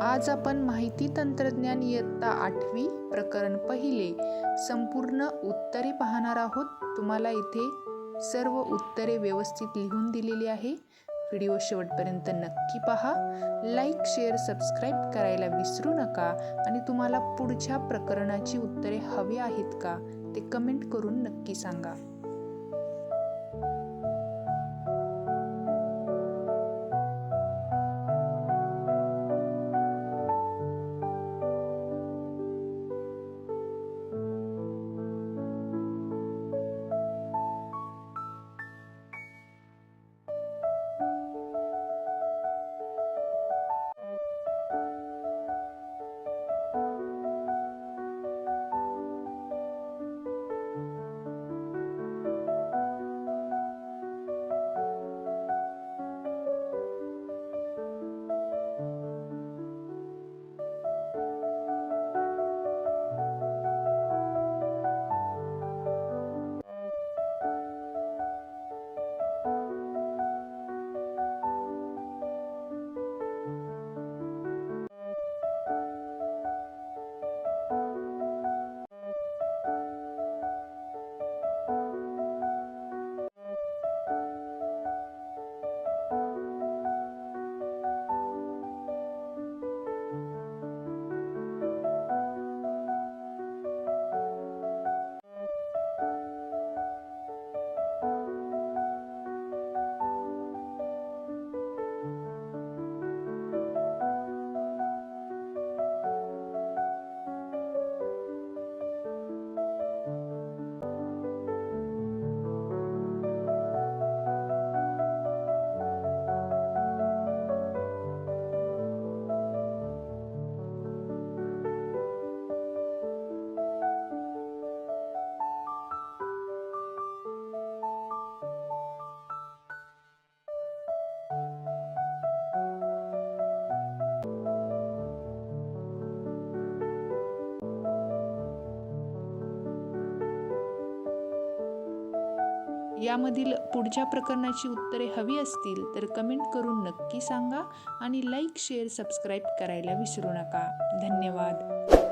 आज आपण माहिती तंत्रज्ञान इयत्ता आठवी प्रकरण पहिले. संपूर्ण उत्तरे पाहणार आहोत. तुम्हाला इथे सर्व उत्तरे व्यवस्थित लिहून दिलेली आहे. व्हिडिओ शेवटपर्यंत नक्की पहा. लाईक शेअर सबस्क्राईब करायला विसरू नका. आणि तुम्हाला पुढच्या प्रकरणाची उत्तरे हवी आहेत का ते कमेंट करून नक्की सांगा. यामधील पुढच्या प्रकरणाची उत्तरे हवी असतील तर कमेंट करून नक्की सांगा आणि लाईक शेअर सबस्क्राईब करायला विसरू नका. धन्यवाद.